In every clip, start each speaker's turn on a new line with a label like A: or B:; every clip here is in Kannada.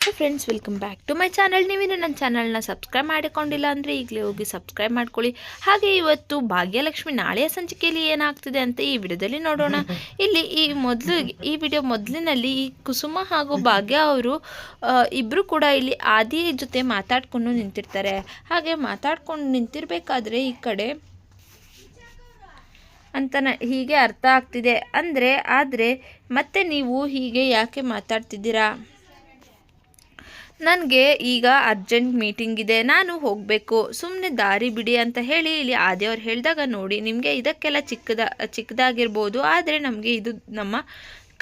A: Friends welcome back to my channel ನೀವೇನು ನನ್ನ ಚಾನಲ್ನ ಸಬ್ಸ್ಕ್ರೈಬ್ ಮಾಡಿಕೊಂಡಿಲ್ಲ ಅಂದರೆ ಈಗಲೇ ಹೋಗಿ ಸಬ್ಸ್ಕ್ರೈಬ್ ಮಾಡ್ಕೊಳ್ಳಿ. ಹಾಗೆ ಇವತ್ತು ಭಾಗ್ಯಲಕ್ಷ್ಮಿ ನಾಳೆಯ ಸಂಚಿಕೆಯಲ್ಲಿ ಏನಾಗ್ತಿದೆ ಅಂತ ಈ ವಿಡಿಯೋದಲ್ಲಿ ನೋಡೋಣ. ಇಲ್ಲಿ ಈ ಮೊದಲು ಈ ವಿಡಿಯೋ ಮೊದಲಿನಲ್ಲಿ ಈ ಕುಸುಮ ಹಾಗೂ ಭಾಗ್ಯ ಅವರು ಇಬ್ಬರು ಕೂಡ ಇಲ್ಲಿ ಆದಿ ಜೊತೆ ಮಾತಾಡ್ಕೊಂಡು ನಿಂತಿರ್ತಾರೆ. ಹಾಗೆ ಮಾತಾಡ್ಕೊಂಡು ನಿಂತಿರ್ಬೇಕಾದ್ರೆ ಈ ಕಡೆ ಅಂತ ನ- ಹೀಗೆ ಅರ್ಥ ಆಗ್ತಿದೆ. ಅಂದರೆ ಆದರೆ ಮತ್ತೆ ನೀವು ಹೀಗೆ ಯಾಕೆ ಮಾತಾಡ್ತಿದ್ದೀರಾ? ನನಗೆ ಈಗ ಅರ್ಜೆಂಟ್ ಮೀಟಿಂಗ್ ಇದೆ, ನಾನು ಹೋಗಬೇಕು. ಸುಮ್ಮನೆ ದಾರಿ ಬಿಡಿ ಅಂತ ಹೇಳಿ ಇಲ್ಲಿ ಆದಿಯವ್ರು ಹೇಳಿದಾಗ ನೋಡಿ, ನಿಮಗೆ ಇದಕ್ಕೆಲ್ಲ ಚಿಕ್ಕದ, ಚಿಕ್ಕದಾಗಿರ್ಬೋದು, ಆದರೆ ನಮಗೆ ಇದು ನಮ್ಮ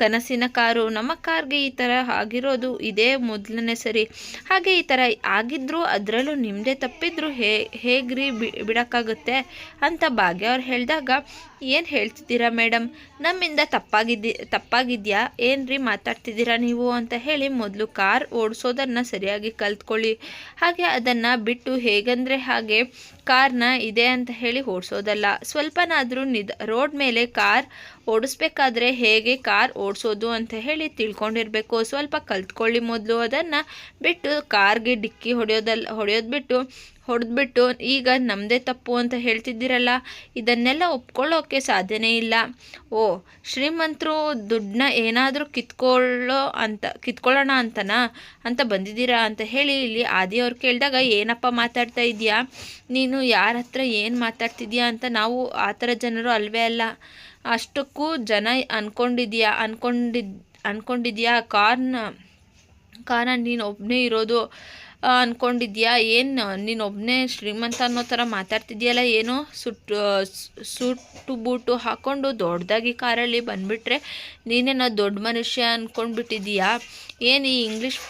A: ಕನಸಿನ ಕಾರು. ನಮ್ಮ ಕಾರ್ಗೆ ಈ ಥರ ಆಗಿರೋದು ಇದೇ ಮೊದಲನೇ ಸರಿ. ಹಾಗೆ ಈ ಥರ ಆಗಿದ್ದರೂ ಅದರಲ್ಲೂ ನಿಮ್ಮದೇ ತಪ್ಪಿದ್ರು ಹೇ, ಹೇಗ್ರಿ ಬಿಡೋಕ್ಕಾಗುತ್ತೆ ಅಂತ ಭಾಗ್ಯ ಅವ್ರು ಹೇಳಿದಾಗ ಏನು ಹೇಳ್ತಿದ್ದೀರಾ ಮೇಡಮ್ ನಮ್ಮಿಂದ ತಪ್ಪಾಗಿದ್ದಿ, ತಪ್ಪಾಗಿದೆಯಾ? ಏನ್ರಿ ಮಾತಾಡ್ತಿದ್ದೀರಾ ನೀವು ಅಂತ ಹೇಳಿ ಮೊದಲು ಕಾರ್ ಓಡಿಸೋದನ್ನು ಸರಿಯಾಗಿ ಕಲ್ತ್ಕೊಳ್ಳಿ. ಹಾಗೆ ಅದನ್ನು ಬಿಟ್ಟು ಹೇಗಂದರೆ ಹಾಗೆ ಕಾರ್ನ ಇದೆ ಅಂತ ಹೇಳಿ ಓಡಿಸೋದಲ್ಲ. ಸ್ವಲ್ಪನಾದರೂ ನಿದ, ರೋಡ್ ಮೇಲೆ ಕಾರ್ ಓಡಿಸ್ಬೇಕಾದ್ರೆ ಹೇಗೆ ಕಾರ್ ಓಡಿಸೋದು ಅಂತ ಹೇಳಿ ತಿಳ್ಕೊಂಡಿರಬೇಕು. ಸ್ವಲ್ಪ ಕಲ್ತ್ಕೊಳ್ಳಿ ಮೊದಲು ಅದನ್ನು ಬಿಟ್ಟು ಕಾರ್ಗೆ ಡಿಕ್ಕಿ ಹೊಡೆಯೋದಲ್ಲ ಹೊಡೆಯೋದು ಬಿಟ್ಟು ಹೊಡೆದ್ಬಿಟ್ಟು, ಈಗ ನಮ್ಮದೇ ತಪ್ಪು ಅಂತ ಹೇಳ್ತಿದ್ದೀರಲ್ಲ? ಇದನ್ನೆಲ್ಲ ಒಪ್ಕೊಳ್ಳೋಕ್ಕೆ ಸಾಧ್ಯನೇ ಇಲ್ಲ. ಓ, ಶ್ರೀಮಂತರು ದುಡ್ಡನ್ನ ಏನಾದರೂ ಕಿತ್ಕೊಳ್ಳೋ ಅಂತ, ಕಿತ್ಕೊಳ್ಳೋಣ ಅಂತನಾ? ಅಂತ ಬಂದಿದ್ದೀರಾ? ಅಂತ ಹೇಳಿ ಇಲ್ಲಿ ಆದಿಯವ್ರು ಕೇಳಿದಾಗ, ಏನಪ್ಪ ಮಾತಾಡ್ತಾ ಇದೆಯಾ ನೀನು ಯಾರ ಹತ್ರ ಏನು ಮಾತಾಡ್ತಿದ್ಯಾ ಅಂತ ನಾವು ಆ ಥರ ಜನರು ಅಲ್ವೇ ಅಲ್ಲ. ಅಷ್ಟಕ್ಕೂ ಜನ ಅಂದ್ಕೊಂಡಿದ್ಯಾ ಅಂದ್ಕೊಂಡಿದ್ ಅಂದ್ಕೊಂಡಿದ್ಯಾ ಕಾರ್ನ ಕಾರಣ ನೀನು ಒಬ್ಬನೇ ಇರೋದು. ಆ, ಅನ್ಕೊಂಡಿದ್ಯಾ? ಏನು ನೀನು ಒಬ್ಬನೇ ಶ್ರೀಮಂತ ಅನ್ನೋ ಥರ ಮಾತಾಡ್ತಿದ್ಯಲ್ಲ ಏನೋ ಸುಟ್ಟು ಸುಟ್ಟು ಬೂಟು ಹಾಕ್ಕೊಂಡು ದೊಡ್ಡದಾಗಿ ಕಾರಲ್ಲಿ ಬಂದುಬಿಟ್ರೆ ನೀನೇನೋ ದೊಡ್ಡ ಮನುಷ್ಯ ಅಂದ್ಕೊಂಡ್ಬಿಟ್ಟಿದ್ದೀಯಾ ಏನು ಈ ಇಂಗ್ಲೀಷ್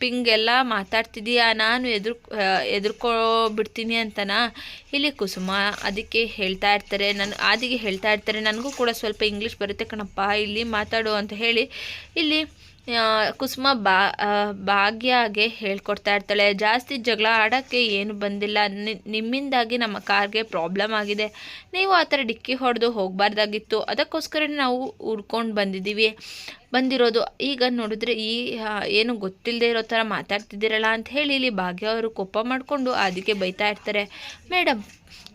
A: ಪಿಂಗ್ ಎಲ್ಲ ಮಾತಾಡ್ತಿದೀಯಾ ನಾನು ಎದುರು ಎದುರ್ಕೊಬಿಡ್ತೀನಿ ಅಂತನಾ? ಇಲ್ಲಿ ಕುಸುಮ ಅದಕ್ಕೆ ಹೇಳ್ತಾ ಇರ್ತಾರೆ. ನನ್ನ ಆದಿಗೆ ಹೇಳ್ತಾ ಇರ್ತಾರೆ. ನನಗೂ ಕೂಡ ಸ್ವಲ್ಪ ಇಂಗ್ಲೀಷ್ ಬರುತ್ತೆ ಕಣಪ್ಪ. ಇಲ್ಲಿ ಮಾತಾಡು ಅಂತ ಹೇಳಿ ಇಲ್ಲಿ ಕುಸುಮ ಬಾ ಭಾಗ್ಯಗೆ ಹೇಳ್ಕೊಡ್ತಾ ಇರ್ತಾಳೆ. ಜಾಸ್ತಿ ಜಗಳ ಆಡೋಕ್ಕೆ ಏನು ಬಂದಿಲ್ಲ. ನಿಮ್ಮಿಂದಾಗಿ ನಮ್ಮ ಕಾರ್ಗೆ ಪ್ರಾಬ್ಲಮ್ ಆಗಿದೆ. ನೀವು ಆ ಥರ ಡಿಕ್ಕಿ ಹೊಡೆದು ಹೋಗಬಾರ್ದಾಗಿತ್ತು. ಅದಕ್ಕೋಸ್ಕರ ನಾವು ಹುಡ್ಕೊಂಡು ಬಂದಿದ್ದೀವಿ ಬಂದಿರೋದು. ಈಗ ನೋಡಿದ್ರೆ ಈ ಏನು ಗೊತ್ತಿಲ್ಲದೆ ಇರೋ ಥರ ಮಾತಾಡ್ತಿದ್ದೀರಲ್ಲ ಅಂತ ಹೇಳಿ ಇಲ್ಲಿ ಭಾಗ್ಯ ಅವರು ಕೋಪ ಮಾಡಿಕೊಂಡು ಅದಕ್ಕೆ ಬೈತಾ ಇರ್ತಾರೆ. ಮೇಡಮ್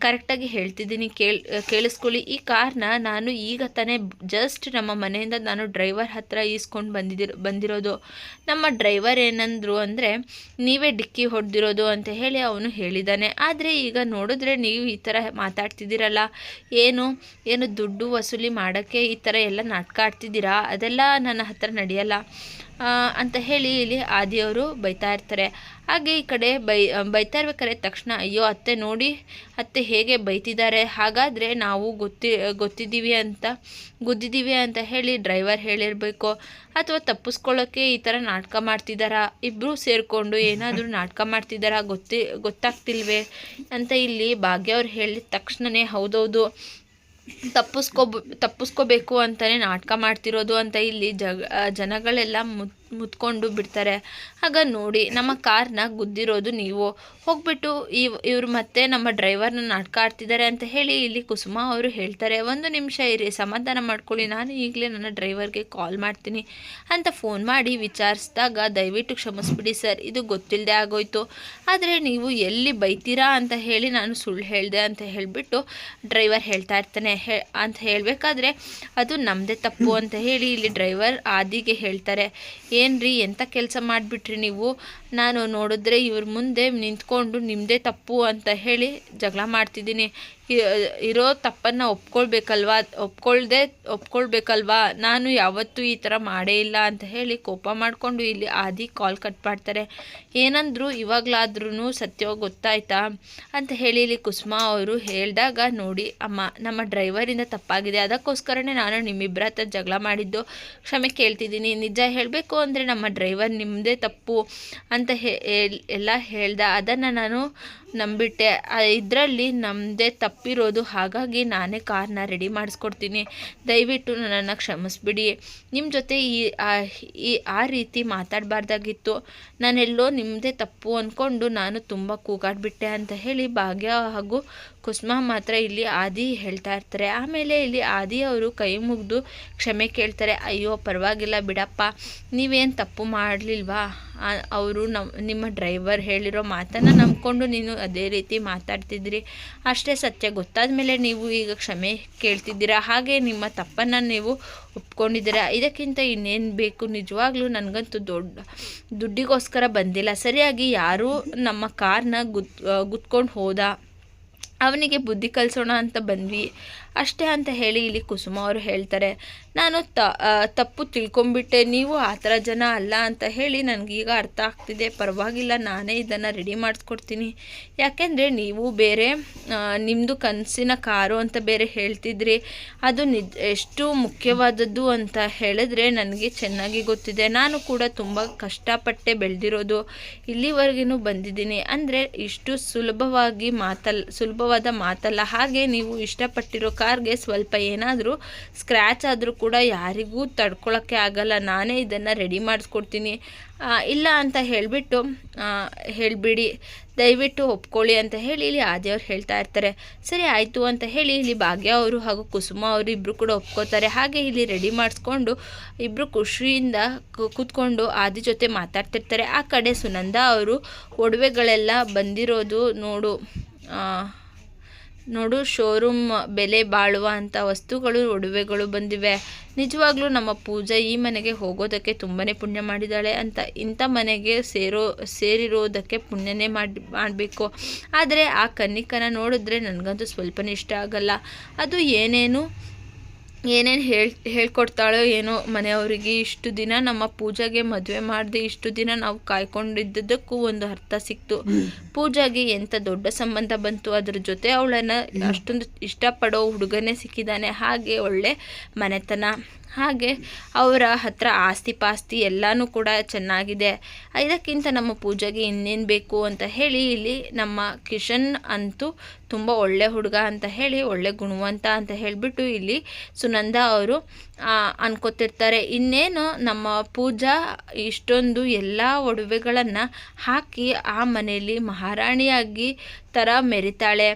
A: ಕರೆಕ್ಟಾಗಿ ಹೇಳ್ತಿದ್ದೀನಿ, ಕೇಳಿ, ಕೇಳಿಸ್ಕೊಳ್ಳಿ. ಈ ಕಾರ್ನ ನಾನು ಈಗ ತಾನೇ ಜಸ್ಟ್ ನಮ್ಮ ಮನೆಯಿಂದ ನಾನು ಡ್ರೈವರ್ ಹತ್ರ ಈಸ್ಕೊಂಡು ಬಂದಿದ್ದಿರೋ ಬಂದಿರೋದು. ನಮ್ಮ ಡ್ರೈವರ್ ಏನಂದ್ರು ಅಂದರೆ, ನೀವೇ ಡಿಕ್ಕಿ ಹೊಡೆದಿರೋದು ಅಂತ ಹೇಳಿ ಅವನು ಹೇಳಿದ್ದಾನೆ ಆದರೆ ಈಗ ನೋಡಿದ್ರೆ ನೀವು ಈ ಥರ ಮಾತಾಡ್ತಿದ್ದೀರಲ್ಲ. ಏನು ಏನು ದುಡ್ಡು ವಸೂಲಿ ಮಾಡೋಕ್ಕೆ ಈ ಥರ ಎಲ್ಲ ನಾಟಕ ಆಡ್ತಿದ್ದೀರಾ? ಅದೆಲ್ಲ ನನ್ನ ಹತ್ರ ನಡೆಯಲ್ಲ ಅಂತ ಹೇಳಿ ಇಲ್ಲಿ ಆದಿಯವರು ಬೈತಾ ಇರ್ತಾರೆ. ಹಾಗೆ ಈ ಕಡೆ ಬೈ ಬೈತಾ ಇರ್ಬೇಕಾದ್ರೆ ತಕ್ಷಣ, ಅಯ್ಯೋ, ಅತ್ತೆ ನೋಡಿ, ಅತ್ತೆ ಹೇಗೆ ಬೈತಿದ್ದಾರೆ, ಹಾಗಾದರೆ ನಾವು ಗೊತ್ತಿ, ಗೊತ್ತಿದ್ದೀವಿ ಅಂತ ಗುದ್ದಿದ್ದೀವಿ ಅಂತ ಹೇಳಿ ಡ್ರೈವರ್ ಹೇಳಿರಬೇಕು. ಅಥವಾ ತಪ್ಪಿಸ್ಕೊಳ್ಳೋಕ್ಕೆ ಈ ಥರ ನಾಟಕ ಮಾಡ್ತಿದ್ದಾರಾ? ಇಬ್ಬರೂ ಸೇರಿಕೊಂಡು ಏನಾದರೂ ನಾಟಕ ಮಾಡ್ತಿದ್ದಾರಾ? ಗೊತ್ತಿ, ಗೊತ್ತಾಗ್ತಿಲ್ವೇ? ಅಂತ ಇಲ್ಲಿ ಭಾಗ್ಯವ್ರು ಹೇಳಿದ ತಕ್ಷಣವೇ ಹೌದೌದು. ತಪ್ಪಿಸ್ಕೊ ತಪ್ಪಿಸ್ಕೋಬೇಕು ಅಂತಲೇ ನಾಟಕ ಮಾಡ್ತಿರೋದು ಅಂತ ಇಲ್ಲಿ ಜಗ ಜನಗಳೆಲ್ಲ ಮುತ್ ಮುತ್ಕೊಂಡು ಬಿಡ್ತಾರೆ. ಆಗ ನೋಡಿ, ನಮ್ಮ ಕಾರ್ನ ಗುದ್ದಿರೋದು ನೀವು. ಹೋಗ್ಬಿಟ್ಟು ಇವ್ ಇವ್ರು ಮತ್ತೆ ನಮ್ಮ ಡ್ರೈವರ್ನ ನಾಟಕ ಆಡ್ತಿದ್ದಾರೆ ಅಂತ ಹೇಳಿ ಇಲ್ಲಿ ಕುಸುಮ ಅವರು ಹೇಳ್ತಾರೆ, ಒಂದು ನಿಮಿಷ ಇರಿ, ಸಮಾಧಾನ ಮಾಡ್ಕೊಳ್ಳಿ. ನಾನು ಈಗಲೇ ನನ್ನ ಡ್ರೈವರ್ಗೆ ಕಾಲ್ ಮಾಡ್ತೀನಿ ಅಂತ ಫೋನ್ ಮಾಡಿ ವಿಚಾರಿಸಿದಾಗ ದಯವಿಟ್ಟು ಕ್ಷಮಿಸ್ಬಿಡಿ ಸರ್, ಇದು ಗೊತ್ತಿಲ್ಲದೆ ಆಗೋಯ್ತು. ಆದರೆ ನೀವು ಎಲ್ಲಿ ಬೈತೀರಾ ಅಂತ ಹೇಳಿ ನಾನು ಸುಳ್ಳು ಹೇಳಿದೆ ಅಂತ ಹೇಳಿಬಿಟ್ಟು ಡ್ರೈವರ್ ಹೇಳ್ತಾ ಇರ್ತಾನೆ. ಅಂತ ಹೇಳಬೇಕಾದ್ರೆ ಅದು ನಮ್ಮದೇ ತಪ್ಪು ಅಂತ ಹೇಳಿ ಇಲ್ಲಿ ಡ್ರೈವರ್ ಆದಿಗೆ ಹೇಳ್ತಾರೆ. ಏನ್ರಿ ಎಂಥ ಕೆಲಸ ಮಾಡಿಬಿಟ್ರಿ ನೀವು? ನಾನು ನೋಡಿದ್ರೆ ಇವ್ರ ಮುಂದೆ ನಿಂತ್ಕೊಂಡು ನಿಮ್ಮದೇ ತಪ್ಪು ಅಂತ ಹೇಳಿ ಜಗಳ ಮಾಡ್ತಿದ್ದೀನಿ. ಇರೋ ತಪ್ಪನ್ನು ಒಪ್ಕೊಳ್ಬೇಕಲ್ವಾ? ಒಪ್ಕೊಳ್ದೆ, ಒಪ್ಕೊಳ್ಬೇಕಲ್ವಾ? ನಾನು ಯಾವತ್ತೂ ಈ ಥರ ಮಾಡೇ ಇಲ್ಲ ಅಂತ ಹೇಳಿ ಕೋಪ ಮಾಡಿಕೊಂಡು ಇಲ್ಲಿ ಆದಿ ಕಾಲ್ ಕಟ್ ಮಾಡ್ತಾರೆ. ಏನಂದ್ರು ಇವಾಗಲಾದ್ರೂ ಸತ್ಯ ಗೊತ್ತಾಯ್ತಾ? ಅಂತ ಹೇಳಿ ಇಲ್ಲಿ ಕುಸ್ಮಾ ಅವರು ಹೇಳಿದಾಗ ನೋಡಿ, ಅಮ್ಮ, ನಮ್ಮ ಡ್ರೈವರಿಂದ ತಪ್ಪಾಗಿದೆ. ಅದಕ್ಕೋಸ್ಕರನೇ ನಾನು ನಿಮ್ಮಿಬ್ಬರ ಹತ್ರ ಜಗಳ ಮಾಡಿದ್ದು ಕ್ಷಮೆ ಕೇಳ್ತಿದ್ದೀನಿ. ನಿಜ ಹೇಳಬೇಕು ನಮ್ಮ ಡ್ರೈವರ್ ನಿಮ್ಮದೇ ತಪ್ಪು ಅಂತ ಹೇ ಎಲ್ಲ ಹೇಳ್ದ. ಅದನ್ನು ನಾನು ನಂಬಿಟ್ಟೆ. ಇದರಲ್ಲಿ ನಮ್ಮದೇ ತಪ್ಪಿರೋದು, ಹಾಗಾಗಿ ನಾನೇ ಕಾರನ್ನ ರೆಡಿ ಮಾಡಿಸ್ಕೊಡ್ತೀನಿ. ದಯವಿಟ್ಟು ನನ್ನನ್ನು ಕ್ಷಮಿಸ್ಬಿಡಿ. ನಿಮ್ಮ ಜೊತೆ ಈ ಈ, ಆ ರೀತಿ ಮಾತಾಡಬಾರ್ದಾಗಿತ್ತು. ನಾನೆಲ್ಲೋ ನಿಮ್ಮದೇ ತಪ್ಪು ಅಂದ್ಕೊಂಡು ನಾನು ತುಂಬ ಕೂಗಾಡ್ಬಿಟ್ಟೆ ಅಂತ ಹೇಳಿ ಭಾಗ್ಯ ಹಾಗೂ ಕುಸುಮ ಮಾತ್ರ ಇಲ್ಲಿ ಆದಿ ಹೇಳ್ತಾ ಇರ್ತಾರೆ. ಆಮೇಲೆ ಇಲ್ಲಿ ಆದಿ ಅವರು ಕೈ ಮುಗಿದು ಕ್ಷಮೆ ಕೇಳ್ತಾರೆ. ಅಯ್ಯೋ, ಪರವಾಗಿಲ್ಲ ಬಿಡಪ್ಪ. ನೀವೇನು ತಪ್ಪು ಮಾಡಲಿಲ್ವಾ? ಅವರು ನಮ್ಮ ನಿಮ್ಮ ಡ್ರೈವರ್ ಹೇಳಿರೋ ಮಾತನ್ನು ನಂಬ್ಕೊಂಡು ನೀನು ಅದೇ ರೀತಿ ಮಾತಾಡ್ತಿದ್ರಿ. ಅಷ್ಟೇ ಸತ್ಯ ಗೊತ್ತಾದ ಮೇಲೆ ನೀವು ಈಗ ಕ್ಷಮೆ ಕೇಳ್ತಿದ್ದೀರಾ? ಹಾಗೆ ನಿಮ್ಮ ತಪ್ಪನ್ನು ನೀವು ಒಪ್ಕೊಂಡಿದ್ದೀರಾ? ಇದಕ್ಕಿಂತ ಇನ್ನೇನು ಬೇಕು? ನಿಜವಾಗ್ಲೂ ನನಗಂತೂ ದೊಡ್ಡ ದುಡ್ಡಿಗೋಸ್ಕರ ಬಂದಿಲ್ಲ. ಸರಿಯಾಗಿ ಯಾರೂ ನಮ್ಮ ಕಾರ್ನ ಗುತ್, ಗುತ್ಕೊಂಡು ಹೋದ, ಅವನಿಗೆ ಬುದ್ಧಿ ಕಲಿಸೋಣ ಅಂತ ಬಂದ್ವಿ. ಅಷ್ಟೇ ಅಂತ ಹೇಳಿ ಇಲ್ಲಿ ಕುಸುಮ ಅವರು ಹೇಳ್ತಾರೆ. ನಾನು ತ ತಪ್ಪು ತಿಳ್ಕೊಂಬಿಟ್ಟೆ ನೀವು ಆ ಥರ ಜನ ಅಲ್ಲ ಅಂತ ಹೇಳಿ ನನಗೀಗ ಅರ್ಥ ಆಗ್ತಿದೆ. ಪರವಾಗಿಲ್ಲ, ನಾನೇ ಇದನ್ನು ರೆಡಿ ಮಾಡಿಸ್ಕೊಡ್ತೀನಿ. ಯಾಕೆಂದರೆ ನೀವು ಬೇರೆ ನಿಮ್ಮದು ಕನಸಿನ ಕಾರು ಅಂತ ಬೇರೆ ಹೇಳ್ತಿದ್ರಿ. ಅದು ಎಷ್ಟು ಮುಖ್ಯವಾದದ್ದು ಅಂತ ಹೇಳಿದ್ರೆ ನನಗೆ ಚೆನ್ನಾಗಿ ಗೊತ್ತಿದೆ. ನಾನು ಕೂಡ ತುಂಬ ಕಷ್ಟಪಟ್ಟೆ ಬೆಳೆದಿರೋದು ಇಲ್ಲಿವರೆಗೂ ಬಂದಿದ್ದೀನಿ. ಅಂದರೆ ಇಷ್ಟು ಸುಲಭವಾಗಿ ಮಾತಲ್ಲ ಸುಲಭವಾದ ಮಾತಲ್ಲ. ಹಾಗೆ ನೀವು ಇಷ್ಟಪಟ್ಟಿರೋ ಕಾರ್ಗೆ ಸ್ವಲ್ಪ ಏನಾದರೂ ಸ್ಕ್ರ್ಯಾಚ್ ಆದರೂ ಕೂಡ ಯಾರಿಗೂ ತಡ್ಕೊಳ್ಳೋಕ್ಕೆ ಆಗಲ್ಲ. ನಾನೇ ಇದನ್ನು ರೆಡಿ ಮಾಡಿಸ್ಕೊಡ್ತೀನಿ. ಇಲ್ಲ ಅಂತ ಹೇಳಿಬಿಟ್ಟು ಹೇಳಿಬಿಡಿ. ದಯವಿಟ್ಟು ಒಪ್ಕೊಳ್ಳಿ ಅಂತ ಹೇಳಿ ಇಲ್ಲಿ ಆದಿಯವ್ರು ಹೇಳ್ತಾ ಇರ್ತಾರೆ. ಸರಿ, ಆಯಿತು ಅಂತ ಹೇಳಿ ಇಲ್ಲಿ ಭಾಗ್ಯ ಅವರು ಹಾಗೂ ಕುಸುಮ ಅವರು ಇಬ್ಬರು ಕೂಡ ಒಪ್ಕೋತಾರೆ. ಹಾಗೆ ಇಲ್ಲಿ ರೆಡಿ ಮಾಡಿಸ್ಕೊಂಡು ಇಬ್ಬರು ಖುಷಿಯಿಂದ ಕೂತ್ಕೊಂಡು ಆದಿ ಜೊತೆ ಮಾತಾಡ್ತಿರ್ತಾರೆ. ಆ ಕಡೆ ಸುನಂದ ಅವರು ಒಡವೆಗಳೆಲ್ಲ ಬಂದಿರೋದು ನೋಡು. ನೋಡು, ಶೋರೂಮ್ ಬೆಲೆ ಬಾಳುವ ಅಂಥ ವಸ್ತುಗಳು, ಒಡವೆಗಳು ಬಂದಿವೆ. ನಿಜವಾಗ್ಲೂ ನಮ್ಮ ಪೂಜಾ ಈ ಮನೆಗೆ ಹೋಗೋದಕ್ಕೆ ತುಂಬಾ ಪುಣ್ಯ ಮಾಡಿದ್ದಾಳೆ ಅಂತ. ಇಂಥ ಮನೆಗೆ ಸೇರೋ, ಸೇರಿರೋದಕ್ಕೆ ಪುಣ್ಯನೇ ಮಾಡಿ, ಮಾಡಬೇಕು. ಆದರೆ ಆ ಕನ್ನಿಕನ ನೋಡಿದ್ರೆ ನನಗಂತೂ ಸ್ವಲ್ಪನೇ ಇಷ್ಟ ಆಗಲ್ಲ. ಅದು ಏನೇನು? ಏನೇನು ಹೇಳ್, ಹೇಳ್ಕೊಡ್ತಾಳೋ ಏನೋ ಮನೆಯವರಿಗೆ ಇಷ್ಟು ದಿನ ನಮ್ಮ ಪೂಜಾಗೆ ಮದುವೆ ಮಾಡಿದೆ ಇಷ್ಟು ದಿನ ನಾವು ಕಾಯ್ಕೊಂಡಿದ್ದಕ್ಕೂ ಒಂದು ಅರ್ಥ ಸಿಕ್ತು. ಪೂಜಾಗೆ ಎಂಥ ದೊಡ್ಡ ಸಂಬಂಧ ಬಂತು ಅದ್ರ ಜೊತೆ ಅವಳನ್ನ ಅಷ್ಟೊಂದು ಇಷ್ಟಪಡೋ ಹುಡುಗನೇ ಸಿಕ್ಕಿದ್ದಾನೆ ಹಾಗೆ ಒಳ್ಳೆ ಮನೆತನ. ಹಾಗೆ ಅವರ ಹತ್ರ ಆಸ್ತಿ ಪಾಸ್ತಿ ಎಲ್ಲಾನು ಕೂಡ ಚೆನ್ನಾಗಿದೆ. ಇದಕ್ಕಿಂತ ನಮ್ಮ ಪೂಜೆಗೆ ಇನ್ನೇನು ಬೇಕು ಅಂತ ಹೇಳಿ ಇಲ್ಲಿ ನಮ್ಮ ಕಿಶನ್ ಅಂತೂ ತುಂಬ ಒಳ್ಳೆ ಹುಡುಗ ಅಂತ ಹೇಳಿ, ಒಳ್ಳೆ ಗುಣವಂತ ಅಂತ ಹೇಳಿಬಿಟ್ಟು ಇಲ್ಲಿ ಸುನಂದ ಅವರು ಅನ್ಕೋತಿರ್ತಾರೆ. ಇನ್ನೇನು ನಮ್ಮ ಪೂಜಾ ಇಷ್ಟೊಂದು ಎಲ್ಲ ಒಡವೆಗಳನ್ನು ಹಾಕಿ ಆ ಮನೆಯಲ್ಲಿ ಮಹಾರಾಣಿಯಾಗಿ ಥರ ಮೆರಿತಾಳೆ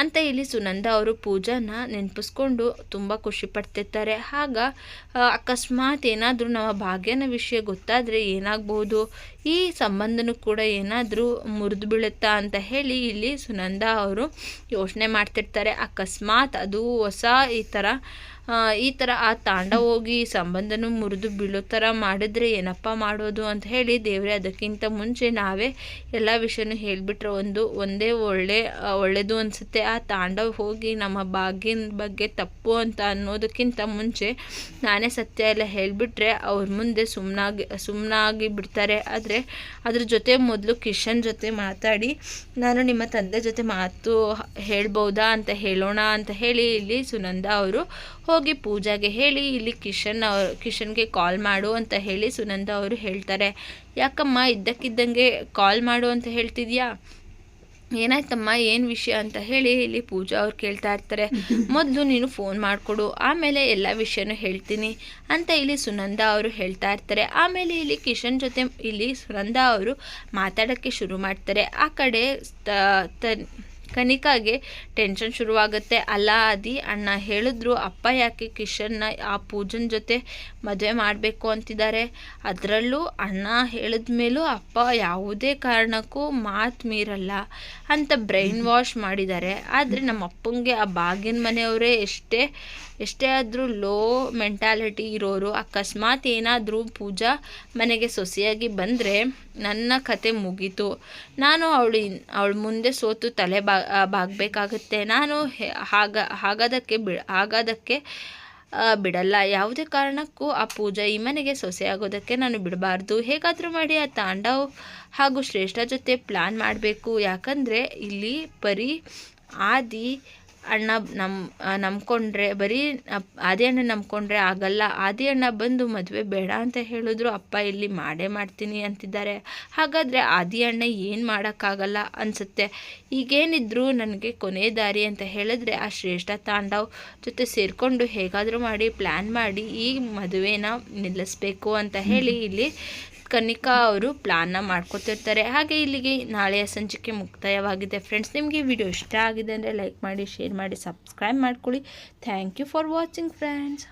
A: ಅಂತ ಇಲ್ಲಿ ಸುನಂದ ಅವರು ಪೂಜಾನ ನೆನಪಿಸ್ಕೊಂಡು ತುಂಬ ಖುಷಿ ಪಡ್ತಿರ್ತಾರೆ. ಆಗ ಅಕಸ್ಮಾತ್ ಏನಾದರೂ ನಮ್ಮ ಭಾಗ್ಯನ ವಿಷಯ ಗೊತ್ತಾದರೆ ಏನಾಗ್ಬೋದು? ಈ ಸಂಬಂಧನೂ ಕೂಡ ಏನಾದರೂ ಮುರಿದು ಬೀಳುತ್ತಾ ಅಂತ ಹೇಳಿ ಇಲ್ಲಿ ಸುನಂದ ಅವರು ಯೋಚನೆ ಮಾಡ್ತಿರ್ತಾರೆ. ಅಕಸ್ಮಾತ್ ಅದು ಹೊಸ ಈ ಥರ ಈ ಥರ ಆ ತಾಂಡ ಹೋಗಿ ಸಂಬಂಧನೂ ಮುರಿದು ಬೀಳೋ ಥರ ಮಾಡಿದ್ರೆ ಏನಪ್ಪ ಮಾಡೋದು ಅಂತ ಹೇಳಿ ದೇವರೇ ಅದಕ್ಕಿಂತ ಮುಂಚೆ ನಾವೇ ಎಲ್ಲ ವಿಷಯನೂ ಹೇಳಿಬಿಟ್ರೆ ಒಂದು, ಒಂದೇ ಒಳ್ಳೆ ಒಳ್ಳೆಯದು ಅನಿಸುತ್ತೆ. ಆ ತಾಂಡವ ಹೋಗಿ ನಮ್ಮ ಭಾಗ್ಯನ ಬಗ್ಗೆ ತಪ್ಪು ಅಂತ ಅನ್ನೋದಕ್ಕಿಂತ ಮುಂಚೆ ನಾನೇ ಸತ್ಯ ಎಲ್ಲ ಹೇಳಿಬಿಟ್ರೆ ಅವ್ರ ಮುಂದೆ ಸುಮ್ಮನಾಗಿ ಸುಮ್ಮನಾಗಿ ಬಿಡ್ತಾರೆ. ಆದರೆ ಅದ್ರ ಜೊತೆ ಮೊದಲು ಕಿಶನ್ ಜೊತೆ ಮಾತಾಡಿ, ನಾನು ನಿಮ್ಮ ತಂದೆ ಜೊತೆ ಮಾತು ಹೇಳ್ಬೋದಾ ಅಂತ ಹೇಳೋಣ ಅಂತ ಹೇಳಿ ಇಲ್ಲಿ ಸುನಂದ ಅವರು ಹೋಗಿ ಪೂಜಾಗೆ ಹೇಳಿ, ಇಲ್ಲಿ ಕಿಶನ್ ಅವ್ರ ಕಿಶನ್ಗೆ ಕಾಲ್ ಮಾಡು ಅಂತ ಹೇಳಿ ಸುನಂದ ಅವರು ಹೇಳ್ತಾರೆ. ಯಾಕಮ್ಮ, ಇದ್ದಕ್ಕಿದ್ದಂಗೆ ಕಾಲ್ ಮಾಡು ಅಂತ ಹೇಳ್ತಿದ್ಯಾ? ಏನಾಯ್ತಮ್ಮ, ಏನು ವಿಷಯ ಅಂತ ಹೇಳಿ ಇಲ್ಲಿ ಪೂಜಾ ಅವ್ರು ಕೇಳ್ತಾ ಇರ್ತಾರೆ. ಮೊದಲು ನೀನು ಫೋನ್ ಮಾಡಿಕೊಡು, ಆಮೇಲೆ ಎಲ್ಲ ವಿಷಯನೂ ಹೇಳ್ತೀನಿ ಅಂತ ಇಲ್ಲಿ ಸುನಂದ ಅವರು ಹೇಳ್ತಾ ಇರ್ತಾರೆ. ಆಮೇಲೆ ಇಲ್ಲಿ ಕಿಶನ್ ಜೊತೆ ಇಲ್ಲಿ ಸುನಂದ ಅವರು ಮಾತಾಡೋಕ್ಕೆ ಶುರು ಮಾಡ್ತಾರೆ. ಆ ಕಡೆ ಕನಿಕಾಗೆ ಟೆನ್ಷನ್ ಶುರುವಾಗುತ್ತೆ. ಅಲ್ಲ ಅದಿ ಅಣ್ಣ ಹೇಳಿದ್ರು, ಅಪ್ಪ ಯಾಕೆ ಕಿಶನ್ನ ಆ ಪೂಜನ್ ಜೊತೆ ಮದುವೆ ಮಾಡಬೇಕು ಅಂತಿದ್ದಾರೆ? ಅದರಲ್ಲೂ ಅಣ್ಣ ಹೇಳಿದ ಮೇಲೂ ಅಪ್ಪ, ಯಾವುದೇ ಕಾರಣಕ್ಕೂ ಮಾತು ಮೀರಲ್ಲ ಅಂತ ಬ್ರೈನ್ ವಾಶ್ ಮಾಡಿದ್ದಾರೆ. ಆದರೆ ನಮ್ಮ ಅಪ್ಪಂಗೆ ಆ ಬಾಗಿನ ಮನೆಯವರೇ ಎಷ್ಟೇ ಎಷ್ಟೇ ಆದರೂ ಲೋ ಮೆಂಟಾಲಿಟಿ ಇರೋರು, ಅಕಸ್ಮಾತ್ ಏನಾದರೂ ಪೂಜಾ ಮನೆಗೆ ಸೊಸೆಯಾಗಿ ಬಂದರೆ ನನ್ನ ಕತೆ ಮುಗೀತು. ನಾನು ಅವಳು ಅವಳು ಮುಂದೆ ಸೋತು ತಲೆ ಬಾ ಬಾಗಬೇಕಾಗುತ್ತೆ. ನಾನು ಹಾಗ, ಹಾಗಾದಕ್ಕೆ ಬಿ ಆಗೋದಕ್ಕೆ ಬಿಡಲ್ಲ. ಯಾವುದೇ ಕಾರಣಕ್ಕೂ ಆ ಪೂಜಾ ಈ ಮನೆಗೆ ಸೊಸೆ ಆಗೋದಕ್ಕೆ ನಾನು ಬಿಡಬಾರ್ದು. ಹೇಗಾದರೂ ಮಾಡಿ ಆ ತಾಂಡವ್ ಹಾಗೂ ಶ್ರೇಷ್ಠ ಜೊತೆ ಪ್ಲ್ಯಾನ್ ಮಾಡಬೇಕು. ಯಾಕಂದರೆ ಇಲ್ಲಿ ಪರಿ, ಆದಿ ಅಣ್ಣ ನಮ್ಮ ನಂಬ್ಕೊಂಡ್ರೆ, ಬರೀ ಆದಿ ಅಣ್ಣ ನಂಬ್ಕೊಂಡ್ರೆ ಆಗಲ್ಲ. ಆದಿ ಅಣ್ಣ ಬಂದು ಮದುವೆ ಬೇಡ ಅಂತ ಹೇಳಿದ್ರು, ಅಪ್ಪ ಇಲ್ಲಿ ಮಾಡೇ ಮಾಡ್ತೀನಿ ಅಂತಿದ್ದಾರೆ. ಹಾಗಾದರೆ ಆದಿ ಅಣ್ಣ ಏನು ಮಾಡೋಕ್ಕಾಗಲ್ಲ ಅನಿಸುತ್ತೆ? ಈಗೇನಿದ್ರು ನನಗೆ ಕೊನೆ ದಾರಿ ಅಂತ ಹೇಳಿದ್ರೆ ಆ ಶ್ರೇಷ್ಠ ತಾಂಡವ್ ಜೊತೆ ಸೇರಿಕೊಂಡು ಹೇಗಾದರೂ ಮಾಡಿ ಪ್ಲ್ಯಾನ್ ಮಾಡಿ ಈ ಮದುವೆನ ನಿಲ್ಲಿಸ್ಬೇಕು ಅಂತ ಹೇಳಿ ಇಲ್ಲಿ ಕನಿಕಾ ಅವರು ಪ್ಲಾನ್ನ ಮಾಡ್ಕೊತಿರ್ತಾರೆ. ಹಾಗೆ ಇಲ್ಲಿಗೆ ನಾಳೆಯ ಸಂಚಿಕೆ ಮುಕ್ತಾಯವಾಗಿದೆ ಫ್ರೆಂಡ್ಸ್ ನಿಮಗೆ ವಿಡಿಯೋ ಇಷ್ಟ ಆಗಿದೆ ಅಂದರೆ ಲೈಕ್ ಮಾಡಿ ಶೇರ್ ಮಾಡಿ ಸಬ್ಸ್ಕ್ರೈಬ್ ಮಾಡ್ಕೊಳ್ಳಿ. Thank you for watching friends